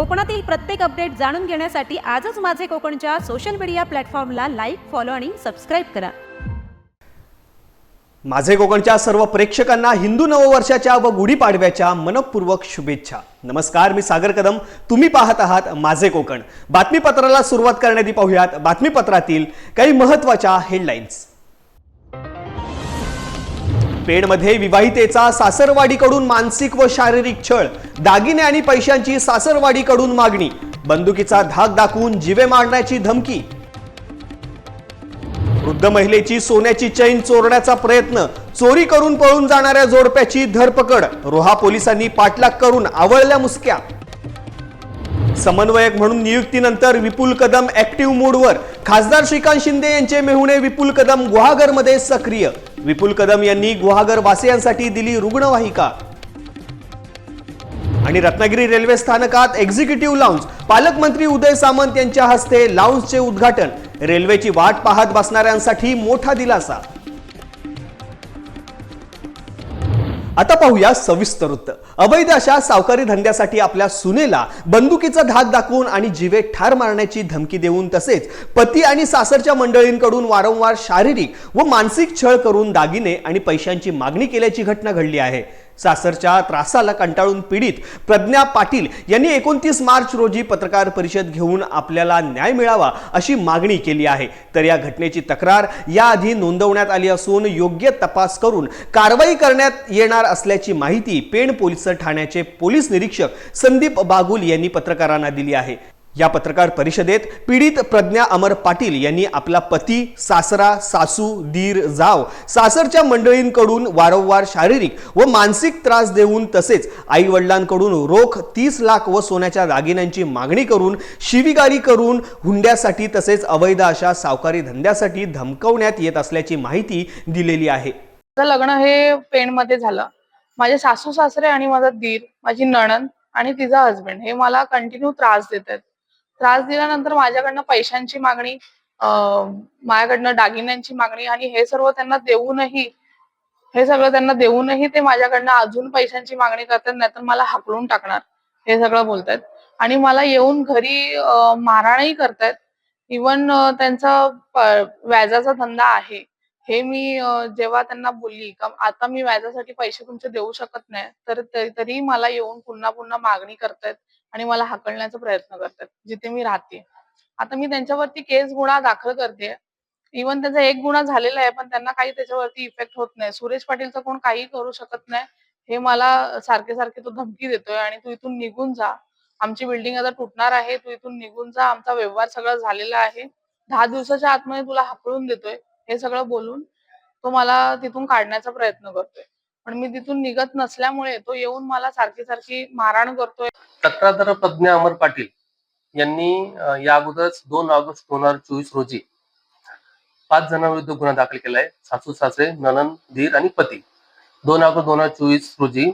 कोकणातील प्रत्येक अपडेट जाणून घेण्यासाठी आजच माझे कोकणच्या सोशल मीडिया प्लॅटफॉर्मला लाईक फॉलो आणि सबस्क्राईब करा. माझे कोकणच्या सर्व प्रेक्षकांना हिंदू नववर्षाच्या व गुढीपाडव्याच्या मनपूर्वक शुभेच्छा. नमस्कार मी सागर कदम. तुम्ही पाहत आहात माझे कोकण. बातमीपत्राला सुरुवात करण्याआधी पाहूयात बातमीपत्रातील काही महत्त्वाच्या हेडलाईन्स पेडमध्ये विवाहितेचा सासरवाडीकडून मानसिक व शारीरिक छळ दागिने आणि पैशांची सासरवाडीकडून मागणी बंदुकीचा धाक दाखवून जिवे मारण्याची धमकी. वृद्ध महिलेची सोन्याची चैन चोरण्याचा प्रयत्न चोरी करून पळून जाणाऱ्या जोडप्याची धरपकड रोहा पोलिसांनी पाठलाग करून आवळल्या मुसक्या. समन्वयक म्हणून नियुक्तीनंतर विपुल कदम ऍक्टिव्ह मोडवर खासदार श्रीकांत शिंदे यांचे मेहुणे विपुल कदम गुहागरमध्ये सक्रिय. विपुल कदम यांनी गुहागर वासियांसाठी दिली रुग्णवाहिका. आणि रत्नागिरी रेल्वे स्थानकात एक्झिक्युटिव्ह लाऊंज पालकमंत्री उदय सामंत यांच्या हस्ते लाऊंजचे उद्घाटन. रेल्वेची वाट पाहत बसणाऱ्यांसाठी मोठा दिलासा. आता पाहूया सविस्तर वृत्त. अवैध अशा सावकारी धंद्यासाठी आपल्या सुनेला बंदुकीचा धाक दाखवून आणि जीवे ठार मारण्याची धमकी देऊन तसेच पती आणि सासरच्या मंडळींकडून वारंवार शारीरिक व मानसिक छळ करून दागिने आणि पैशांची मागणी केल्याची घटना घडली आहे. सासरच्या त्रासाला कंटाळून पीडित प्रज्ञा पाटील यांनी एकोणतीस मार्च रोजी पत्रकार परिषद घेऊन आपल्याला न्याय मिळावा अशी मागणी केली आहे. तर या घटनेची तक्रार याआधी नोंदवण्यात आली असून योग्य तपास करून कारवाई करण्यात येणार असल्याची माहिती पेण पोलीस ठाण्याचे पोलीस निरीक्षक संदीप बागुल यांनी पत्रकारांना दिली आहे. या पत्रकार परिषदेत पीडित प्रज्ञा अमर पाटील यांनी आपला पती सासरा सासू दीर जाव सासरच्या मंडळींकडून वारंवार शारीरिक व मानसिक त्रास देऊन तसेच आई वडिलांकडून रोख तीस लाख व सोन्याच्या दागिन्यांची मागणी करून शिवीगारी करून हुंड्यासाठी तसेच अवैध अशा सावकारी धंद्यासाठी धमकवण्यात येत असल्याची माहिती दिलेली आहे. लग्न हे पेणमध्ये झालं. माझे सासू सासरे आणि माझा दीर माझी नणन आणि तिचा हस्बंड हे मला कंटिन्यू त्रास देत आहेत त्रास दिल्यानंतर माझ्याकडनं पैशांची मागणी माझ्याकडनं दागिन्यांची मागणी आणि हे सर्व त्यांना देऊनही हे सगळं त्यांना देऊनही ते माझ्याकडनं अजून पैशांची मागणी करतात नाहीतर मला हाकलून टाकणार. हे सगळं बोलतायत. आणि मला येऊन घरी मारहाणही करतायत. इवन त्यांचा व्याजाचा धंदा आहे. हे मी जेव्हा त्यांना बोलली का आता मी व्याजासाठी पैसे तुमचे देऊ शकत नाही तर तरी मला येऊन पुन्हा पुन्हा मागणी करतायत. आणि मला हाकलण्याचा प्रयत्न करतात जिथे मी राहते. आता मी त्यांच्यावरती केस गुन्हा दाखल करते. इवन त्याचा एक गुन्हा झालेला आहे पण त्यांना काही त्याच्यावरती इफेक्ट होत नाही. सुरेश पाटीलचं कोण काही करू शकत नाही हे मला सारखे सारखे तो धमकी देतोय आणि तू इथून निघून जा. आमची बिल्डिंग आता तुटणार आहे तू इथून निघून जा. आमचा व्यवहार सगळा झालेला आहे. दहा दिवसाच्या आतमध्ये तुला हाकळून देतोय. हे सगळं बोलून तो मला तिथून काढण्याचा प्रयत्न करतोय. पण मी तिथून निघत नसल्यामुळे तो येऊन मला सारखी सारखी मारहाण करतोय. तक्रारदार प्रज्ञा अमर पाटील यांनी या अगोदरच दोन ऑगस्ट दोन हजार चोवीस रोजी पाच जणांविरुद्ध गुन्हा दाखल केलाय. सासू सासरे ननन धीर आणि पती. दोन ऑगस्ट दोन हजार चोवीस रोजी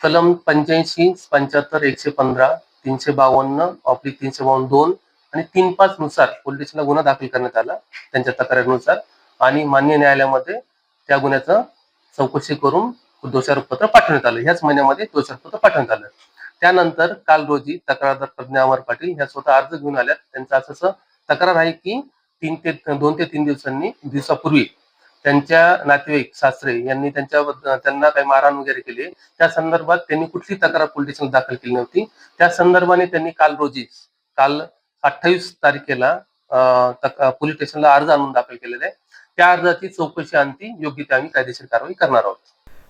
कलम पंच्याऐंशी पंच्याहत्तर एकशे पंधरा तीनशे बावन्न ऑब्लिक तीनशे बावन्न दोन आणि तीन पाच नुसार पोलीस स्टेशनला गुन्हा दाखल करण्यात आला त्यांच्या तक्रारीनुसार. आणि मान्य न्यायालयामध्ये त्या गुन्ह्याचं चौकशी करून दोषारोपपत्र पाठवण्यात आलं. ह्याच महिन्यामध्ये दोषारोपपत्र पाठवण्यात आलं. त्यानंतर काल रोजी तक्रारदार प्रज्ञा अमर पाटील ह्या स्वतः अर्ज घेऊन आल्यात. त्यांचा असं असं तक्रार आहे की तीन ते दोन ते तीन दिवसांनी दिवसापूर्वी त्यांच्या नातेवाईक सासरे यांनी त्यांच्याबद्दल त्यांना काही मारहाण वगैरे केले. त्या संदर्भात त्यांनी कुठली तक्रार पोलीस स्टेशनला दाखल केली नव्हती. त्या संदर्भाने त्यांनी काल रोजी काल अठ्ठावीस तारखेला पोलीस स्टेशनला अर्ज आणून दाखल केलेला आहे. त्या अर्जाची चौकशी आणती योग्य ते आम्ही कायदेशीर कारवाई करणार आहोत.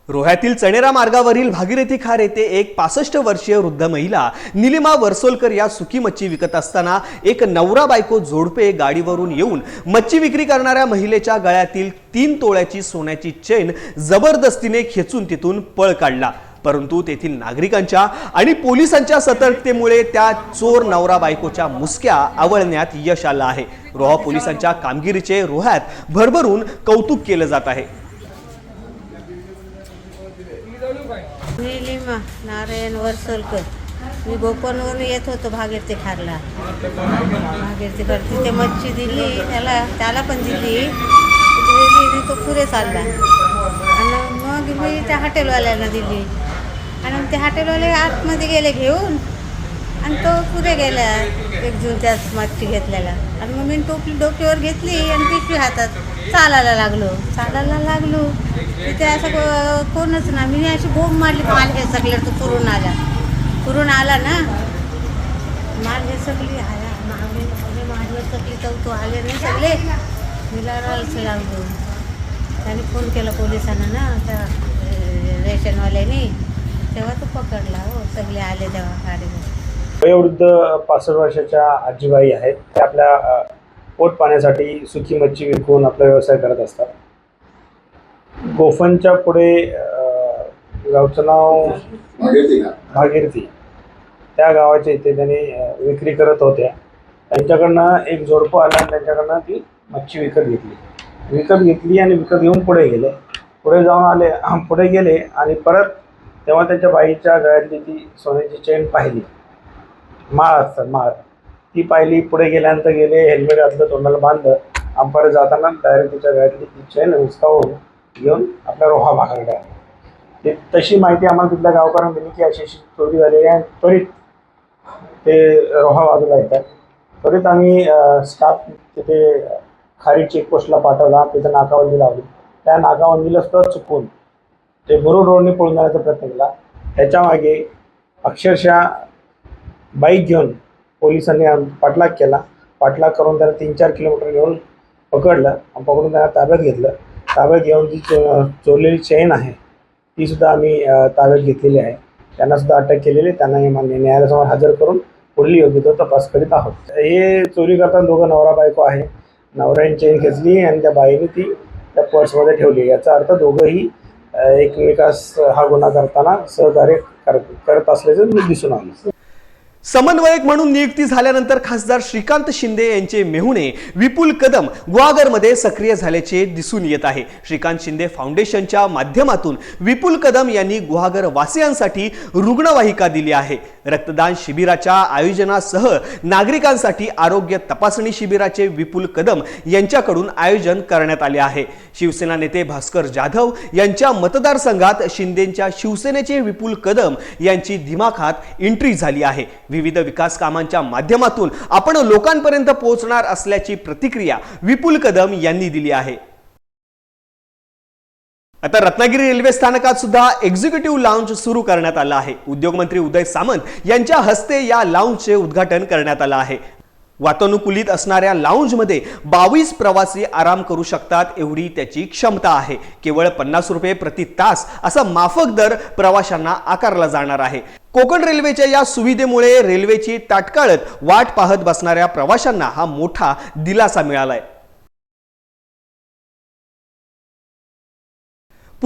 रोह्यातील चणेरा मार्गावरील भागीरथी खार येथे एक पासष्ट वर्षीय वृद्ध महिला निलिमा वर्सोलकर या सुकी मच्छी विकत असताना एक नवरा बायको जोडपे गाडीवरून येऊन मच्छी विक्री करणाऱ्या महिलेच्या गळ्यातील तीन तोळ्याची सोन्याची चेन जबरदस्तीने खेचून तिथून पळ काढला. परंतु तेथील नागरिकांच्या आणि पोलिसांच्या सतर्कतेमुळे त्या चोर नवरा बायकोच्या मुसक्या आवळण्यात यश आलं आहे. रोहा पोलिसांच्या कामगिरीचे रोह्यात भरभरून कौतुक केलं जात आहे. हां नारायण वरसोलकर. मी गोपनवरून येत होतो भागीरथी खारला. भागीरथी खार तिथे मच्छी दिली त्याला त्याला पण दिली. दिली तो पुरे चालला. आणि मग मी त्या हॉटेलवाल्याला दिली. आणि मग ते हॉटेलवाले आतमध्ये गेले घेऊन आणि तो पुढे गेला एक जून त्याच मच्छी घेतलेला. आणि मग मी टोपली डोक्यावर घेतली आणि पिशवी हातात चालायला लागलो. चालायला लागलो. तिथे असं को- कोणच ना मी अशी बोंब मारली माल घे सगळे तो पुरून आला पुरून आला ना. माल घे सगळी आला मागणी सगळे माझ्यावर सगळी तर तो आले नाही सगळे. मी लढायला लागलो. त्याने फोन केला पोलिसांना ना त्या अं, रेशनवाल्याने. तेव्हा तो पकडला हो. सगळे आले तेव्हा गाडीवर. वयोवृद्ध पासष्ट वर्षाच्या आजीबाई आहेत. त्या आपल्या पोट पाण्यासाठी सुकी मच्छी विकून आपला व्यवसाय करत असतात. गोफनच्या पुढे गावचं नाव भागीरथी त्या गावाच्या इथे त्यांनी विक्री करत होत्या. त्यांच्याकडनं एक जोडपं आलं आणि त्यांच्याकडनं ती मच्छी विकत घेतली. विकत घेतली आणि विकत घेऊन पुढे गेले. पुढे जाऊन आले पुढे गेले आणि परत तेव्हा त्यांच्या बाईच्या गळ्यातली ती सोन्याची चेन पाहिली. माळ असतात माळ. ती पाहिली पुढे गेल्यानंतर गेले हेल्मेट घातलं तोंडाला बांधलं अंपायर जाताना डायरेक्ट तिच्या गाडीतली ती चेन हुसकावून घेऊन आपल्या रोहा भागाकडे आले. ते तशी माहिती आम्हाला तिथल्या गावकऱ्यांना दिली की अशी अशी चोरी झालेली आहे. त्वरित ते रोहा बाजूला येतात. त्वरित आम्ही स्टाफ तिथे खारी चेकपोस्टला पाठवला तिथं नाकाबंदी लावली. त्या नाकाबंदीला सुद्धा चुकून ते मुरुड रोडने पळून जाण्याचा प्रयत्न केला. त्याच्यामागे अक्षरशः बाईक घेऊन पोलिसांनी पाठलाग केला. पाठलाग करून त्याला तीन चार किलोमीटर घेऊन पकडलं पकडून त्यांना ताब्यात घेतलं. ताब्यात घेऊन जी चो चोरलेली चेन आहे तीसुद्धा आम्ही ताब्यात घेतलेली आहे. त्यांनासुद्धा अटक केलेली त्यांनाही मान्य न्यायालयासमोर हजर करून पुढील योग्य तो तपास करीत आहोत. हे चोरी करताना दोघं नवरा बायको आहे. नवऱ्याने चेन घेतली आणि त्या बाईने ती त्या पर्समध्ये ठेवली. याचा अर्थ दोघंही एकमेकास हा गुन्हा करताना सहकार्य कर करत असल्याचं दिसून आलं. समन्वयक म्हणून नियुक्ती झाल्यानंतर खासदार श्रीकांत शिंदे यांचे मेहुणे विपुल कदम गुहागरमध्ये सक्रिय झाल्याचे दिसून येत आहे. श्रीकांत शिंदे फाउंडेशनच्या माध्यमातून विपुल कदम यांनी गुहागर वासियांसाठी रुग्णवाहिका दिली आहे. रक्तदान शिबिराच्या आयोजनासह नागरिकांसाठी आरोग्य तपासणी शिबिराचे विपुल कदम यांच्याकडून आयोजन करण्यात आले आहे. शिवसेना नेते भास्कर जाधव यांच्या मतदारसंघात शिंदेच्या शिवसेनेचे विपुल कदम यांची दिमाखात एंट्री झाली आहे. विविध विकास कामांच्या माध्यमातून आपण लोकांपर्यंत पोहोचणार असल्याची प्रतिक्रिया विपुल कदम यांनी दिली आहे. आता रत्नागिरी रेल्वे स्थानकात सुद्धा एक्झिक्युटिव्ह लाउंज सुरू करण्यात आलं आहे. उद्योगमंत्री उदय सामंत यांच्या हस्ते या लाउंजचे उद्घाटन करण्यात आलं आहे. वातानुकूलित असणाऱ्या लाऊंजमध्ये बावीस प्रवासी आराम करू शकतात एवढी त्याची क्षमता आहे. केवळ पन्नास रुपये प्रति तास असा माफक दर प्रवाशांना आकारला जाणार आहे. कोकण रेल्वेच्या या सुविधेमुळे रेल्वेची ताटकाळत वाट पाहत बसणाऱ्या प्रवाशांना हा मोठा दिलासा मिळालाय.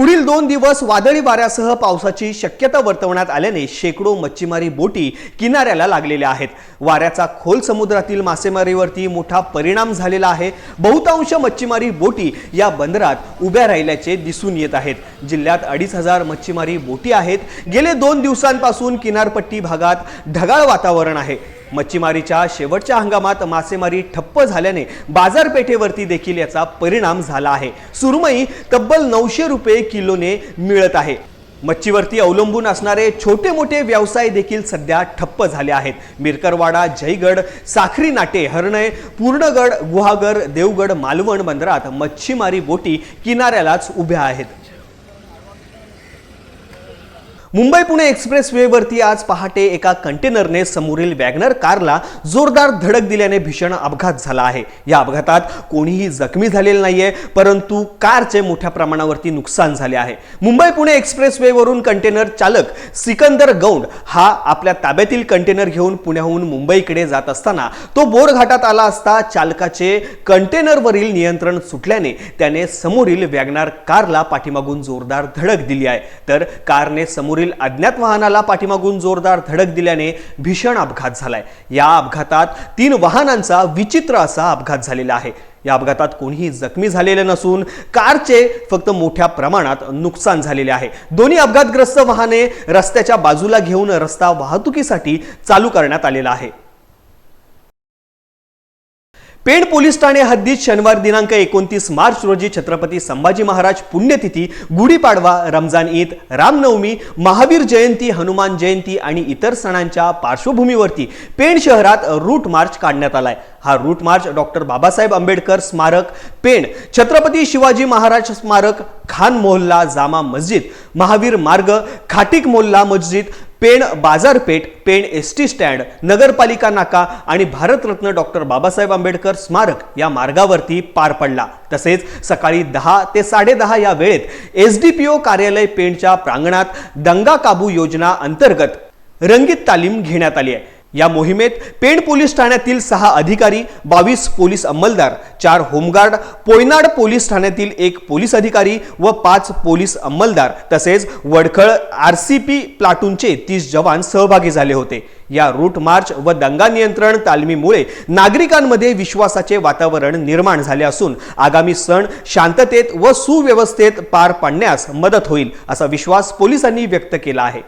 पुढील दोन दिवस वादळी वाऱ्यासह पावसाची शक्यता वर्तवण्यात आल्याने शेकडो मच्छीमारी बोटी किनाऱ्याला लागलेल्या आहेत. वाऱ्याचा खोल समुद्रातील मासेमारीवरती मोठा परिणाम झालेला आहे. बहुतांश मच्छीमारी बोटी या बंदरात उभ्या राहिल्याचे दिसून येत आहेत. जिल्ह्यात अडीच हजार मच्छीमारी बोटी आहेत. गेले दोन दिवसांपासून किनारपट्टी भागात ढगाळ वातावरण आहे. मच्छीमारीच्या शेवटच्या हंगामात मासेमारी ठप्प झाल्याने बाजारपेठेवरती देखील याचा परिणाम झाला आहे. सुरमई तब्बल नऊशे रुपये किलोने मिळत आहे. मच्छीवरती अवलंबून असणारे छोटे मोठे व्यवसाय देखील सध्या ठप्प झाले आहेत. मिरकरवाडा जयगड साखरी नाटे हरणय पूर्णगड गुहागर देवगड मालवण बंदरात मच्छीमारी बोटी किनाऱ्यालाच उभ्या आहेत. मुंबई पुणे एक्सप्रेस वेवरती आज पहाटे एका कंटेनरने समोरील वॅगनर कारला जोरदार धडक दिल्याने भीषण अपघात झाला आहे. या अपघातात कोणीही जखमी झालेलं नाहीये परंतु कारचे मोठ्या प्रमाणावरती नुकसान झाले आहे. मुंबई पुणे एक्सप्रेस वेवरून कंटेनर चालक सिकंदर गौंड हा आपल्या ताब्यातील कंटेनर घेऊन पुण्याहून मुंबईकडे जात असताना तो बोरघाटात आला असता चालकाचे कंटेनरवरील नियंत्रण सुटल्याने त्याने समोरील वॅगनार कारला पाठीमागून जोरदार धडक दिली आहे. तर कारने समोरील अज्ञात वाहनाला पाठीमागून जोरदार धडक दिल्याने भीषण अपघात झालाय. या अपघातात तीन वाहनांचा विचित्र असा अपघात झालेला आहे. या अपघातात कोणीही जखमी झालेले नसून कारचे फक्त मोठ्या प्रमाणात नुकसान झालेले आहे. दोन्ही अपघातग्रस्त वाहने रस्त्याच्या बाजूला घेऊन रस्ता वाहतुकीसाठी चालू करण्यात आलेला आहे. पेण पोलीस ठाणे हद्दीत शनिवार दिनांक एकोणतीस मार्च रोजी छत्रपती संभाजी महाराज पुण्यतिथी गुढीपाडवा रमजान ईद रामनवमी महावीर जयंती हनुमान जयंती आणि इतर सणांच्या पार्श्वभूमीवरती पेण शहरात रूट मार्च काढण्यात आलाय. हा route march doctor Babasaheb Ambedkar स्मारक पेण छत्रपती शिवाजी महाराज स्मारक खान मोहल्ला जामा मस्जिद महावीर मार्ग खाटिक मोहल्ला मस्जिद पेण बाजारपेठ पेण एस टी स्टँड नगरपालिका नाका आणि भारतरत्न डॉक्टर बाबासाहेब आंबेडकर स्मारक या मार्गावरती पार पडला. तसेच सकाळी दहा ते साडेदहा या वेळेत एस डी पी ओ कार्यालय पेणच्या प्रांगणात दंगा काबू योजना अंतर्गत रंगीत तालीम घेण्यात आली आहे. या मोहिमेत पेण पोलीस ठाण्यातील सहा अधिकारी बावीस पोलीस अंमलदार चार होमगार्ड पोयनाड पोलीस ठाण्यातील एक पोलीस अधिकारी व पाच पोलीस अंमलदार तसेच वडखळ आर सी पी प्लाटूनचे तीस जवान सहभागी झाले होते. या रूट मार्च व दंगा नियंत्रण तालमीमुळे नागरिकांमध्ये विश्वासाचे वातावरण निर्माण झाले असून आगामी सण शांततेत व सुव्यवस्थेत पार पाडण्यास मदत होईल असा विश्वास पोलिसांनी व्यक्त केला आहे.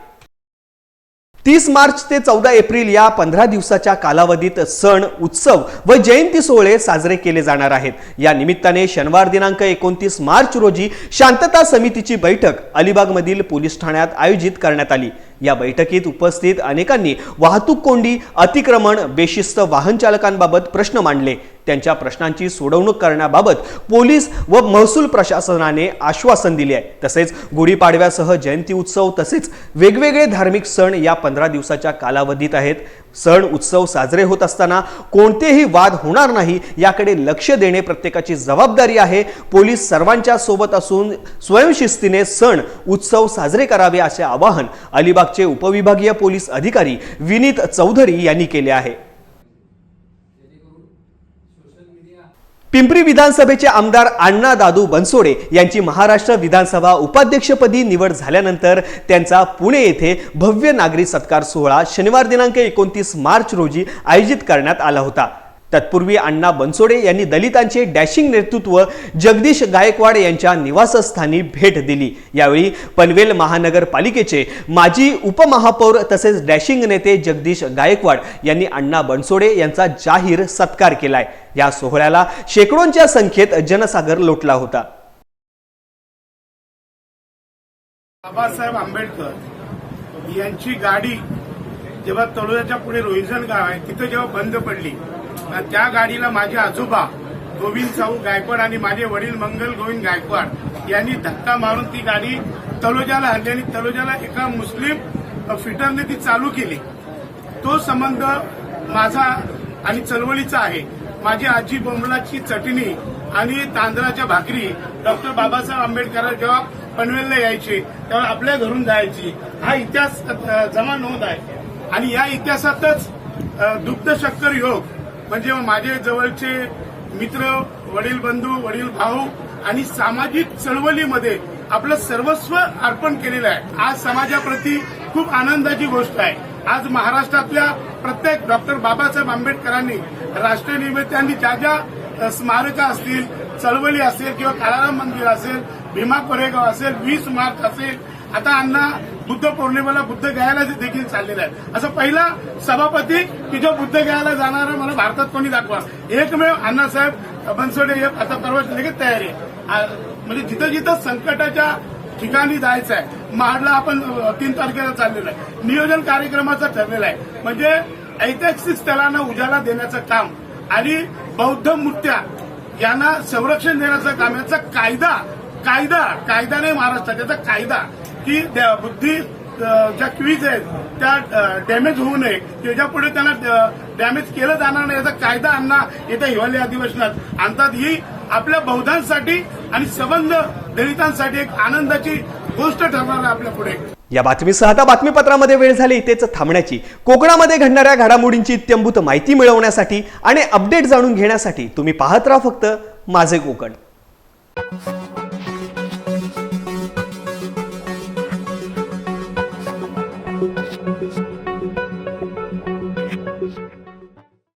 तीस मार्च ते चौदा एप्रिल या पंधरा दिवसाच्या कालावधीत सण उत्सव व जयंती सोहळे साजरे केले जाणार आहेत. या निमित्ताने शनिवार दिनांक एकोणतीस मार्च रोजी शांतता समितीची बैठक अलिबागमधील पोलीस ठाण्यात आयोजित करण्यात आली. या बैठकीत उपस्थित अनेकांनी वाहतूक कोंडी अतिक्रमण बेशिस्त वाहन चालकांबाबत प्रश्न मांडले. त्यांच्या प्रश्नांची सोडवणूक करण्याबाबत पोलीस व महसूल प्रशासनाने आश्वासन दिले आहे. तसेच गुढीपाडव्यासह जयंती उत्सव तसेच वेगवेगळे धार्मिक सण या पंधरा दिवसाच्या कालावधीत आहेत. सण उत्सव साजरे होत असताना कोणतेही वाद होणार नाही याकडे लक्ष देणे प्रत्येकाची जबाबदारी आहे. पोलीस सर्वांच्या सोबत असून स्वयंशिस्तीने सण उत्सव साजरे करावे असे आवाहन अलिबागचे उपविभागीय पोलीस अधिकारी विनीत चौधरी यांनी केले आहे. पिंपरी विधानसभेचे आमदार अण्णा दादू बनसोडे यांची महाराष्ट्र विधानसभा उपाध्यक्षपदी निवड झाल्यानंतर त्यांचा पुणे येथे भव्य नागरी सत्कार सोहळा शनिवार दिनांक एकोणतीस मार्च रोजी आयोजित करण्यात आला होता. तत्पूर्वी अण्णा बनसोडे यांनी दलितांचे डॅशिंग नेतृत्व जगदीश गायकवाड यांच्या निवासस्थानी भेट दिली. यावेळी पनवेल महानगरपालिकेचे माजी उपमहापौर तसेच डॅशिंग नेते जगदीश गायकवाड यांनी अण्णा बनसोडे यांचा जाहीर सत्कार केलाय. या सोहळ्याला शेकडोंच्या संख्येत जनसागर लोटला होता. बाबासाहेब आंबेडकर यांची गाडी जेव्हा तळोजाच्या पुढे रोहिजन गाव आहे तिथं जेव्हा बंद पडली त्या गाडीला माझे आजोबा गोविंद साऊ गायकवाड आणि माझे वडील मंगल गोविंद गायकवाड यांनी धक्का मारून ती गाडी तलोजाला हल्ली आणि तलोजाला एका मुस्लिम फिटरने ती चालू केली. तो संबंध माझा आणि चळवळीचा आहे. माझी आजी बोंबलाची चटणी आणि तांदळाच्या भाकरी डॉक्टर बाबासाहेब आंबेडकर जेव्हा पनवेलला यायचे तेव्हा आपल्या घरून जायची. हा इतिहास जमा नोंद आहे. आणि या इतिहासातच दुग्ध शक्कर योग म्हणजे माझे जवळचे मित्र वडील बंधू वडील भाऊ आणि सामाजिक चळवळीमध्ये आपलं सर्वस्व अर्पण केलेलं आहे. आज समाजाप्रती खूप आनंदाची गोष्ट आहे. आज महाराष्ट्रातल्या प्रत्येक डॉक्टर बाबासाहेब आंबेडकरांनी राष्ट्रीय राष्ट्रनिमित्तांनी ज्या ज्या स्मारकं असतील चळवळी असेल किंवा काळाराम मंदिर असेल भीमा कोरेगाव असेल वीस मार्च असेल आता अण्णा बुद्ध पौर्णिमेला बुद्ध गयाला देखील चाललेला आहे. असं पहिला सभापती की जो बुद्ध गयाला जाणारा मला भारतात कोणी दाखवा? एकमेव अण्णासाहेब बनसोडे हे आता परवा लगेच तयारी आहे. म्हणजे जिथं जिथं संकटाच्या ठिकाणी जायचं आहे महाडला आपण तीन तारखेला चाललेलं आहे. नियोजन कार्यक्रमाचं ठरलेलं आहे. म्हणजे ऐतिहासिक स्थळांना उजाला देण्याचं काम आणि बौद्ध मूर्त्या यांना संरक्षण देण्याचं काम याचा कायदा कायदा कायदा नाही महाराष्ट्रात याचा कायदा. की बुद्धी ज्या क्वीज आहेत त्या डॅमेज होऊ नये. त्याच्या पुढे त्यांना डॅमेज केलं जाणार नाही याचा कायदा आणणा येत्या हिवाळी अधिवेशनात. आणतात ही आपल्या बौद्धांसाठी आणि संबंध दलितांसाठी एक आनंदाची गोष्ट ठरणार आहे आपल्या पुढे. या बातमीसह आता बातमीपत्रामध्ये वेळ झाली इथेच थांबण्याची. कोकणामध्ये घडणाऱ्या घडामोडींची इत्यंभूत माहिती मिळवण्यासाठी आणि अपडेट जाणून घेण्यासाठी तुम्ही पाहत राहा फक्त माझे कोकण.